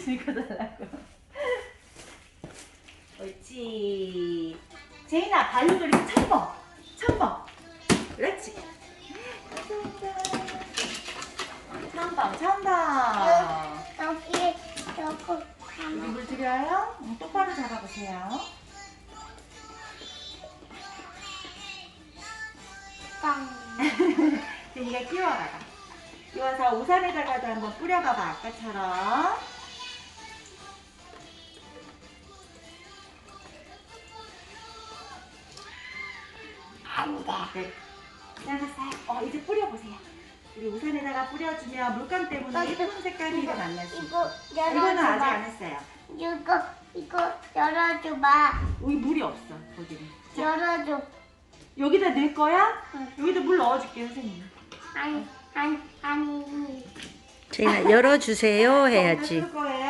신고 달라고. 옳지. 제인아 발로 이렇게 첨벙, 첨벙. 그렇지. 첨벙, 첨벙. 여기 여기 하나 물 드려요? 응, 똑바로 잡아보세요. 땅. 제니가 끼워봐봐. 끼워서 우산에다가도 한번 뿌려봐봐, 아까처럼. 안 돼. 네. 잘랐어요. 어, 이제 뿌려보세요. 우리 우산에다가 뿌려주면 물감 때문에 예쁜 색깔이 일어날 수 있어요. 이거 이거는 아직 안 열어줘봐. 했어요. 이거 이거 열어줘봐. 여기 물이 없어, 거기는. 자, 열어줘. 여기다 넣을 거야? 응. 여기다 물 넣어줄게, 선생님. 아니 아니 아니. 제가 열어주세요 해야지. 넣을 거예요.